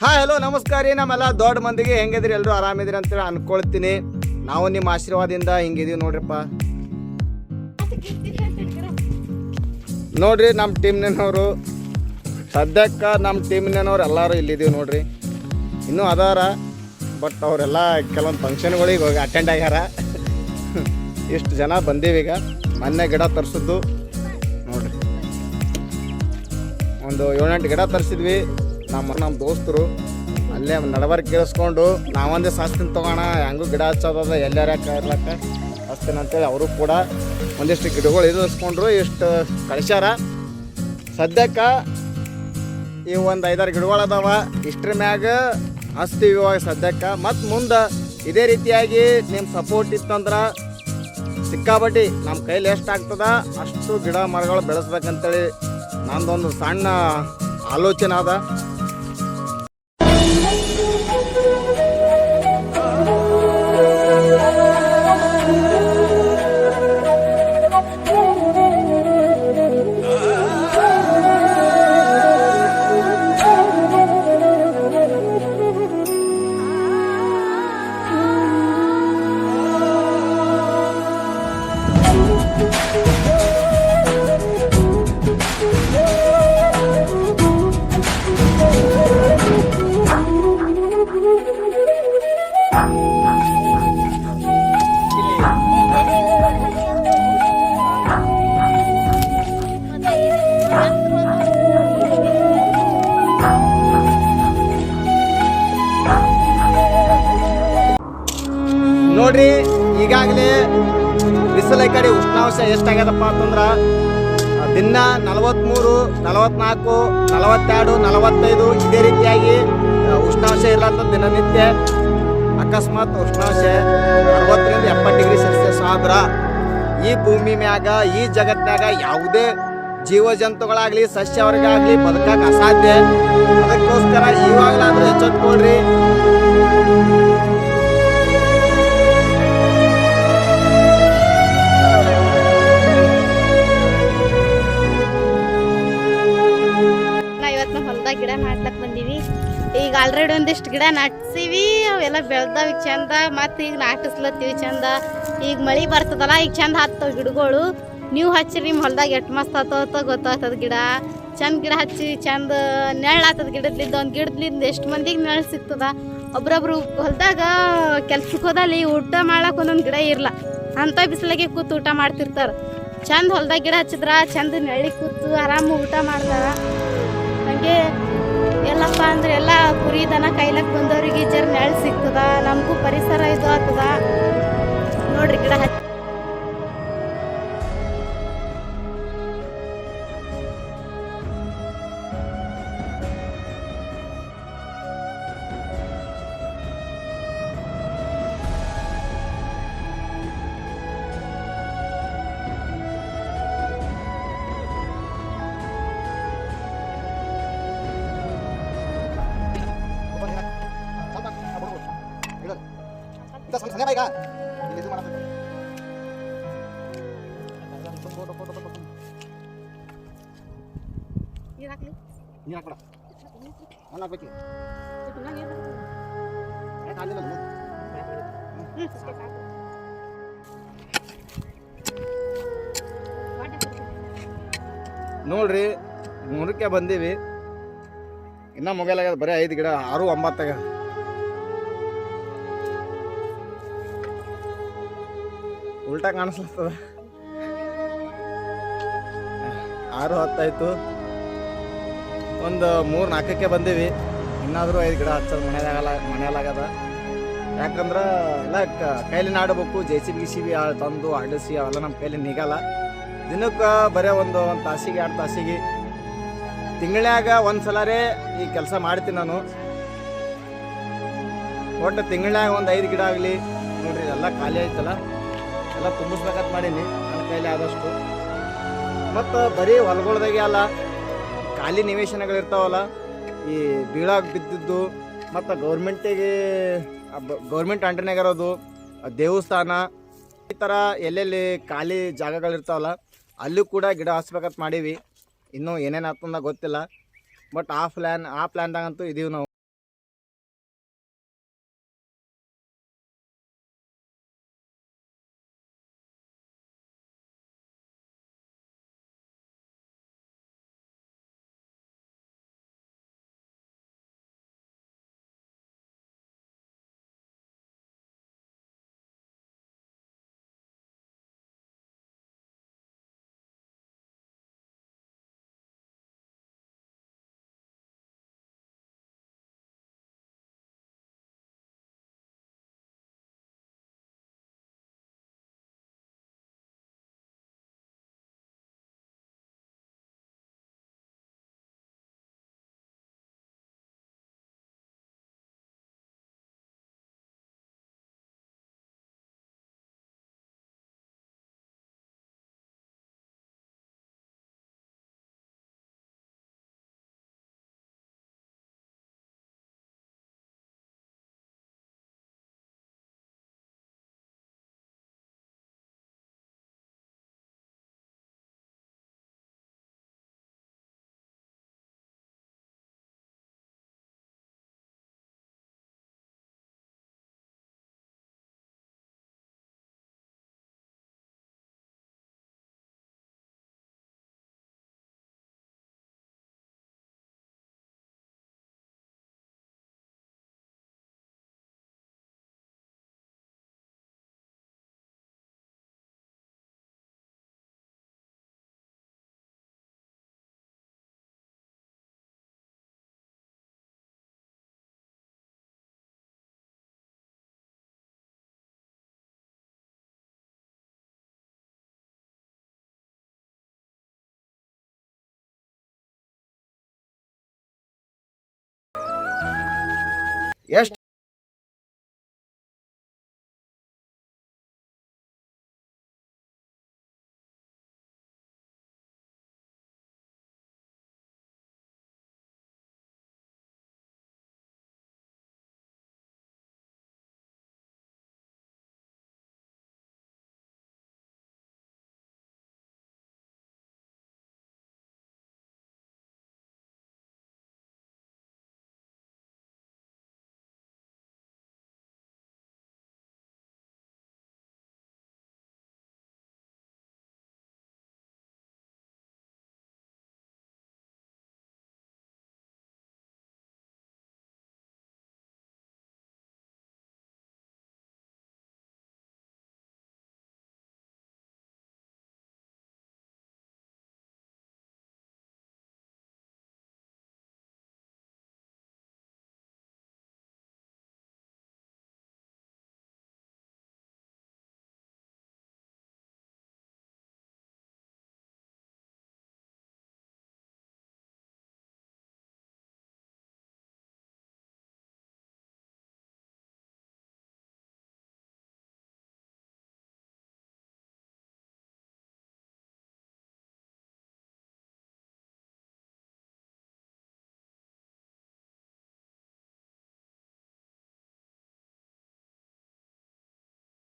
Hi hello ನಮಸ್ಕಾರ ರೀ ನಮ್ಮೆಲ್ಲ ದೊಡ್ಡ ಮಂದಿಗೆ ಹೆಂಗಿದ್ರಿ? ಎಲ್ಲರೂ ಆರಾಮಿದ್ರಿ ಅಂತೇಳಿ ಅನ್ಕೊಳ್ತೀನಿ. ನಾವು ನಿಮ್ಮ ಆಶೀರ್ವಾದದಿಂದ ಹಿಂಗಿದೀವಿ ನೋಡ್ರಿಪ್ಪ. ನೋಡ್ರಿ, ನಮ್ಮ ಟೀಮ್ನವರು, ಸದ್ಯಕ್ಕೆ ನಮ್ಮ ಟೀಮ್ನವ್ರು ಎಲ್ಲರೂ ಇಲ್ಲಿದ್ದೀವಿ ನೋಡ್ರಿ. ಇನ್ನೂ ಅದಾರ, ಬಟ್ ಅವರೆಲ್ಲ ಕೆಲವೊಂದು ಫಂಕ್ಷನ್ಗಳಿಗೆ ಹೋಗಿ ಅಟೆಂಡ್ ಆಗ್ಯಾರ. ಇಷ್ಟು ಜನ ಬಂದೀವಿ ಈಗ. ಮೊನ್ನೆ ಗಿಡ ತರಿಸಿದ್ದು. ನೋಡ್ರಿ. ಒಂದು ಏಳೆಂಟು ಗಿಡ ತರಿಸಿದ್ವಿ. ನಮ್ಮ ನಮ್ಮ ದೋಸ್ತರು ಅಲ್ಲೇ ನಡವರ್ ಕೇಳಿಸ್ಕೊಂಡು ನಾವೊಂದೇ ಸಾಸ್ತಿನ ತೊಗೋಣ, ಹೆಂಗೂ ಗಿಡ ಹಚ್ಚೋದದ ಎಲ್ಲಾರ ಇರ್ಲಕ್ಕ ಹಸ್ತೀನಿ ಅಂತೇಳಿ ಅವರು ಕೂಡ ಒಂದಿಷ್ಟು ಗಿಡಗಳು ಇರಿಸ್ಕೊಂಡ್ರು ಇಷ್ಟು ಕಳಿಸ್ಯಾರ. ಸದ್ಯಕ್ಕೆ ಈ ಒಂದು ಐದಾರು ಗಿಡಗಳು ಅದಾವ, ಇಷ್ಟ್ರ ಮ್ಯಾಗ ಹಚ್ತೀವಿ ಇವಾಗ ಸದ್ಯಕ್ಕೆ. ಮತ್ತು ಮುಂದೆ ಇದೇ ರೀತಿಯಾಗಿ ನಿಮ್ಮ ಸಪೋರ್ಟ್ ಇತ್ತಂದ್ರೆ ಸಿಕ್ಕಾಬಡ್ಡಿ ನಮ್ಮ ಕೈಲಿ ಎಷ್ಟು ಆಗ್ತದ, ಅಷ್ಟು ಗಿಡ ಮರಗಳು ಬೆಳೆಸ್ಬೇಕಂತೇಳಿ ನಂದೊಂದು ಸಣ್ಣ ಆಲೋಚನೆ ಅದ. ಉಷ್ಣಾಂಶ ಎಷ್ಟಾಗ್ಯದಪ್ಪ ಅಂತಂದ್ರೆ ದಿನ ನಲವತ್ತ್ಮೂರು ನಲವತ್ನಾಲ್ಕು, ನಲವತ್ತೆರಡು, ನಲವತ್ತೈದು ಇದೇ ರೀತಿಯಾಗಿ ಉಷ್ಣಾಂಶ ಇರ್ಲಾರ್ದ ದಿನನಿತ್ಯ. ಅಕಸ್ಮಾತ್ ಉಷ್ಣಾಂಶ ಅರವತ್ತರಿಂದ ಎಪ್ಪತ್ತು ಡಿಗ್ರಿ ಸೆಲ್ಸಿಯಸ್ ಆದ್ರ, ಈ ಭೂಮಿ ಮ್ಯಾಗ, ಈ ಜಗತ್ತಿನಾಗ ಯಾವುದೇ ಜೀವ ಸಸ್ಯವರ್ಗಾಗಲಿ ಬದುಕಕ್ಕೆ ಅಸಾಧ್ಯ. ಅದಕ್ಕೋಸ್ಕರ ಇವಾಗಲಾದರೂ ಎಚ್ಚೆತ್ಕೊಳ್ರಿ. ಆಲ್ರೆಡಿ ಒಂದಿಷ್ಟು ಗಿಡ ನಟ್ಸೀವಿ, ಅವೆಲ್ಲ ಬೆಳ್ದಾವ, ಈಗ ಚಂದ. ಮತ್ತೆ ಈಗ ನಾಟಿಸ್ಲತ್ತೀವಿ ಚಂದ. ಈಗ ಮಳಿ ಬರ್ತದಲ್ಲ, ಈಗ ಚಂದ ಹತ್ತವ ಗಿಡಗಳು. ನೀವು ಹಚ್ಚಿರಿ ನಿಮ್ಮ ಹೊಲ್ದಾಗ ಎಷ್ಟು ಮಸ್ತ್ ಹತ್ತವ ಗೊತ್ತಾಗ್ತದ ಗಿಡ. ಚಂದ ಗಿಡ ಹಚ್ಚಿ, ಚಂದ ನೆರಳು ಆತದ ಗಿಡದ್ಲಿಂದ, ಒಂದು ಗಿಡದ್ಲಿಂದ ಎಷ್ಟು ಮಂದಿಗೆ ನೆರಳು ಸಿಗ್ತದ? ಒಬ್ರೊಬ್ರು ಹೊಲ್ದಾಗ ಕೆಲ್ಸಕ್ಕೆ ಹೋದಲ್ಲಿ ಊಟ ಮಾಡಕ್ ಒಂದೊಂದು ಗಿಡ ಇರಲ್ಲ ಅಂತ ಬಿಸಿಲಾಗೆ ಕೂತು ಊಟ ಮಾಡ್ತಿರ್ತಾರ. ಚಂದ ಹೊಲ್ದಾಗ ಗಿಡ ಹಚ್ಚಿದ್ರ, ಚಂದ ನೆರಳಿ ಕೂತು ಆರಾಮ ಊಟ ಮಾಡ್ತಾರ ಹಂಗೆ ಎಲ್ಲಪ್ಪ ಅಂದ್ರೆ ಎಲ್ಲ ಕುರಿ ದನ ಕೈಲಕ್ಕೆ ಬಂದವ್ರಿಗೆ ಜರ್ ನೆಳ್ ಸಿಗ್ತದ? ನಮಗೂ ಪರಿಸರ ಇದು ಆಗ್ತದ? ನೋಡ್ರಿ ಗಿಡ ಹಚ್ಚಿ ನೀರ್ ಹಾಕ್ಲಿ? ಹ್ಮ್, ಸಾಕು. ನೋಡ್ರಿ ಮೂರಕ್ಕೆ ಬಂದೀವಿ. ಇನ್ನ ಆಗ್ಯದ ಬರೀ ಐದು ಗಿಡ ಆರು ಒಂಬತ್ತಾಗ ಉಲ್ಟಾ ಕಾಣಿಸ್ಲತ್ತದ. ಆರು ಹತ್ತಾಯ್ತು. ಒಂದು ಮೂರು ನಾಲ್ಕಕ್ಕೆ ಬಂದೀವಿ. ಇನ್ನಾದರೂ ಐದು ಗಿಡ ಹಚ್ಚೋದು ಮನೆಯಾಗಲ್ಲ ಮನೆಯಲ್ಲಾಗದ ಯಾಕಂದ್ರೆ ಎಲ್ಲ ಕೈಲಿ ನಾಡಬೇಕು, J C B C B ತಂದು ಅಡಿಸಿ ಅವೆಲ್ಲ ನಮ್ಮ ಕೈಲಿ ನಿಗಲ್ಲ. ದಿನಕ್ಕೆ ಬರೀ ಒಂದು ಒಂದು ತಾಸಿಗೆ, ಎರಡು ತಾಸಿಗೆ. ತಿಂಗಳಾಗ ಒಂದು ಸಲರೇ ಈ ಕೆಲಸ ಮಾಡ್ತೀನಿ ನಾನು. ಒಟ್ಟು ತಿಂಗಳಾಗ ಒಂದು ಐದು ಗಿಡ ಆಗಲಿ. ನೋಡ್ರಿ ಎಲ್ಲ ಖಾಲಿ ಆಯ್ತಲ್ಲ. ಎಲ್ಲ ತುಂಬಿಸ್ಬೇಕಂತ ಮಾಡೀನಿ. ನನ್ನ ಕೈಲಿ ಆದಷ್ಟು. ಮತ್ತು ಬರೀ ಹೊಲಗಳ್ದಾಗೆ ಅಲ್ಲ, ಖಾಲಿ ನಿವೇಶನಗಳಿರ್ತಾವಲ್ಲ ಈ ಬೀಳಾಗ ಬಿದ್ದಿದ್ದು, ಮತ್ತು ಗೌರ್ಮೆಂಟಿಗೆ ಗೌರ್ಮೆಂಟ್ ಅಂಡರ್ನಾಗ ಇರೋದು ದೇವಸ್ಥಾನ, ಈ ಥರ ಎಲ್ಲೆಲ್ಲಿ ಖಾಲಿ ಜಾಗಗಳಿರ್ತಾವಲ್ಲ ಅಲ್ಲೂ ಕೂಡ ಗಿಡ ಹಚ್ಬೇಕಂತ ಮಾಡೀವಿ. ಇನ್ನೂ ಏನೇನು ಆಗ್ತಂದ ಗೊತ್ತಿಲ್ಲ. ಬಟ್ ಆ ಪ್ಲ್ಯಾನ್ ಆ ಪ್ಲ್ಯಾನ್ದಾಗಂತೂ ಇದೀವಿ ನಾವು. ಎಷ್ಟು